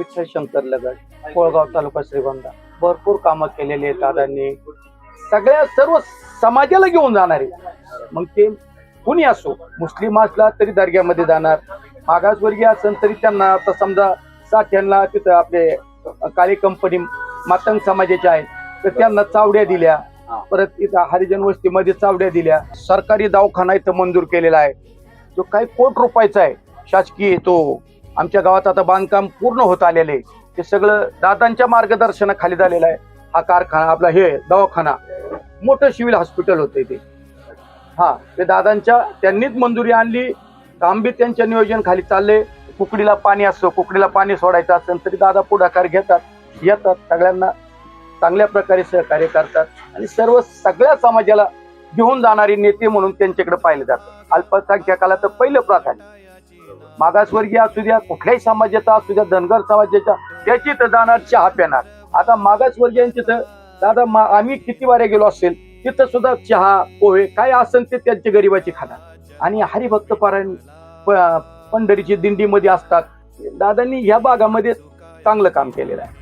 विठ्ठल शंकर लगड कोळगाव तालुका श्रीगोंदा. भरपूर कामं केलेली आहेत दादांनी. सगळ्या सर्व समाजाला घेऊन जाणारे. मग ते कुणी असो मुस्लिम असला तरी दर्ग्यामध्ये जाणार. मागासवर्गीय असेल तरी त्यांना आता समजा साठ्यांना तिथं आपले काळी कंपनी मातंग समाजाचे आहेत तर त्यांना चावड्या दिल्या. परत इथं हरिजन वस्तीमध्ये चावड्या दिल्या. सरकारी दवाखाना इथं मंजूर केलेला आहे. जो काही कोट रुपयाचा आहे शासकीय तो. आमच्या गावात आता बांधकाम पूर्ण होत आलेले आहे. ते सगळं दादांच्या मार्गदर्शनाखाली झालेलं आहे. हा कारखाना आपला हे दवाखाना मोठं सिव्हिल हॉस्पिटल होतं ते हा ते दादांच्या त्यांनीच मंजुरी आणली. कामबी त्यांच्या नियोजन खाली चालले. कुकडीला पाणी असतं कुकडीला पाणी सोडायचं असेल तरी दादा पुढाकार घेतात येतात सगळ्यांना चांगल्या प्रकारे सहकार्य करतात आणि सर्व सगळ्या समाजाला घेऊन जाणारे नेते म्हणून त्यांच्याकडे पाहिलं जातं. अल्पसंख्याकाला तर पहिलं प्राधान्य. मागासवर्गीय असू द्या कुठल्याही समाजाचा असू द्या धनगर समाजाचा त्याची तर जाणार चहा पिणार. आता मागासवर्गीयांची तर दादा मा- आम्ही किती वाऱ्या गेलो असेल तिथं सुद्धा चहा पोहे काय असेल ते त्यांची गरिबाची खाणार. आणि हरिभक्त पारायण प- पंढरीची दिंडीमध्ये असतात. दादांनी ह्या भागामध्ये चांगलं काम केलेलं आहे.